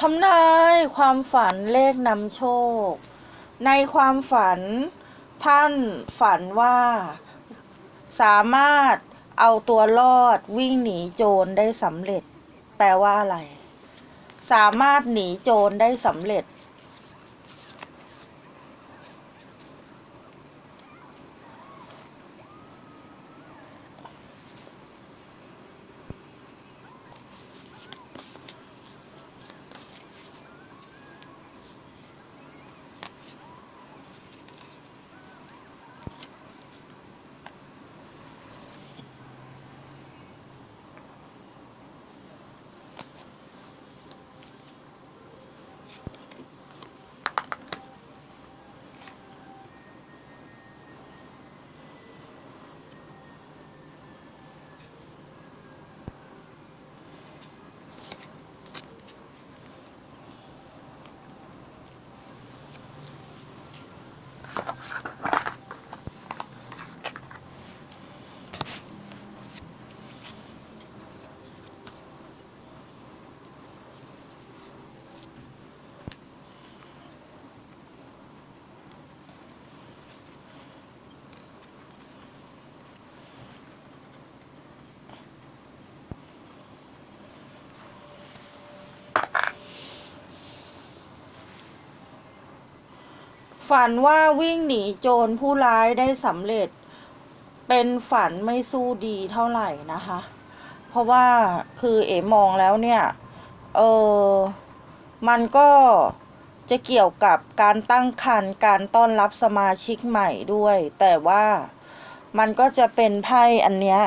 ทำนายความฝันเลขนำโชค ในความฝัน ท่านฝันว่า สามารถเอาตัวรอดวิ่งหนีโจรได้สำเร็จ แปลว่าอะไร สามารถหนีโจรได้สำเร็จ ฝันว่าวิ่งหนีโจรผู้ร้ายได้สำเร็จ เป็นฝันไม่สู้ดีเท่าไหร่นะคะ เพราะว่าคือเอ๋มองแล้วเนี่ย เออมันก็จะเกี่ยวกับการตั้งครรภ์การต้อนรับสมาชิกใหม่ด้วย แต่ว่ามันก็จะเป็นไพ่อันเนี้ย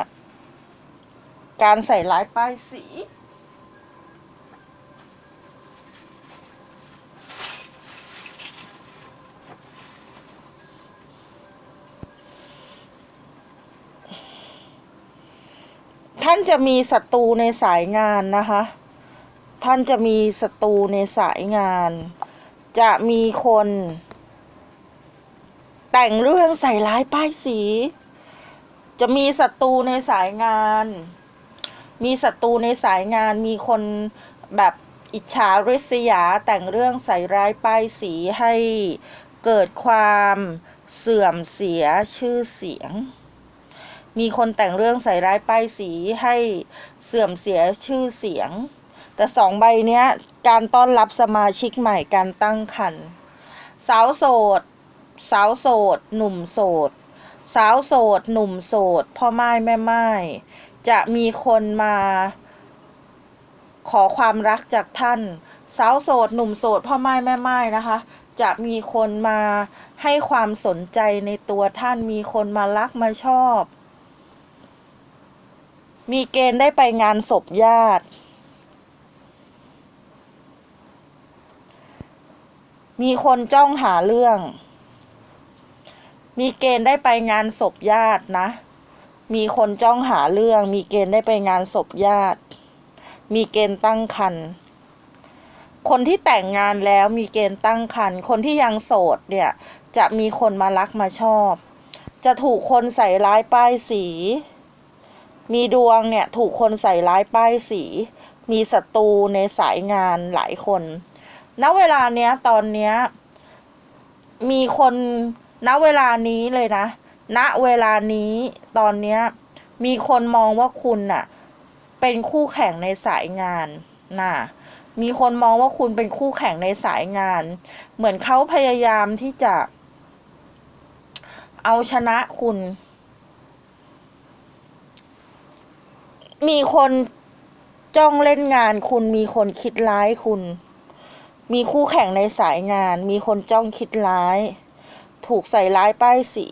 การใส่ร้ายป้ายสี ท่านจะมีศัตรูในสายงานนะคะ ท่านจะมีศัตรูในสายงาน จะมีคน แต่งเรื่องใส่ร้ายป้ายสี จะมีศัตรูในสายงาน มีศัตรูในสายงาน มีคนแบบอิจฉาริษยาแต่งเรื่องใส่ร้ายป้ายสีให้เกิดความเสื่อมเสียชื่อเสียง มีคนแต่งเรื่องใส่ร้ายป้ายสีให้เสื่อมเสียชื่อเสียง แต่สองใบเนี้ย การต้อนรับสมาชิกใหม่การตั้งคันสาวโสด สาวโสด หนุ่มโสด สาวโสด หนุ่มโสด พ่อไม้แม่ไม้จะมีคนมา ขอความรักจากท่าน สาวโสด หนุ่มโสด พ่อไม้แม่ไม้นะคะ จะมีคนมาให้ความสนใจในตัวท่านมีคนมารักมาชอบ มีเกณฑ์ได้ไปงานศพญาติ มีคนจ้องหาเรื่อง มีเกณฑ์ได้ไปงานศพญาตินะ มีคนจ้องหาเรื่อง มีเกณฑ์ได้ไปงานศพญาติ มีเกณฑ์ตั้งครรภ์ คนที่แต่งงานแล้วมีเกณฑ์ตั้งครรภ์ คนที่ยังโสดเนี่ยจะมีคนมารักมาชอบ จะถูกคนใส่ร้ายป้ายสี มีดวงเนี่ยถูกคนใส่ร้ายป้ายสี มีศัตรูในสายงานหลายคน ณ เวลาเนี้ยตอนเนี้ยมีคน ณ เวลานี้เลยนะ ณ เวลานี้ตอนเนี้ยมีคนมองว่าคุณน่ะ เป็นคู่แข่งในสายงานน่ะมีคนมองว่าคุณเป็นคู่แข่งในสายงาน เหมือนเขาพยายามที่จะ เอาชนะคุณ มีคนจ้องเล่นงานคุณมีคนคิดร้ายคุณ มีคู่แข่งในสายงาน มีคนจ้องคิดร้าย ถูกใส่ร้ายป้ายสี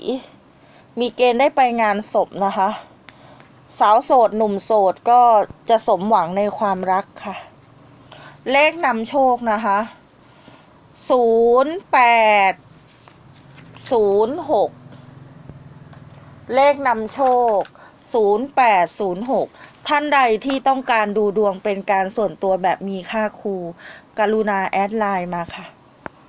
มีเกณฑ์ได้ไปงานศพนะคะ สาวโสดหนุ่มโสดก็จะสมหวังในความรักค่ะ เลขนำโชคนะคะศูนย์แปดศูนย์หกเลขนำโชค 0806 ท่านใดที่ต้องการดูดวงเป็นการส่วนตัวแบบมีค่าครู กรุณาแอดไลน์มาค่ะ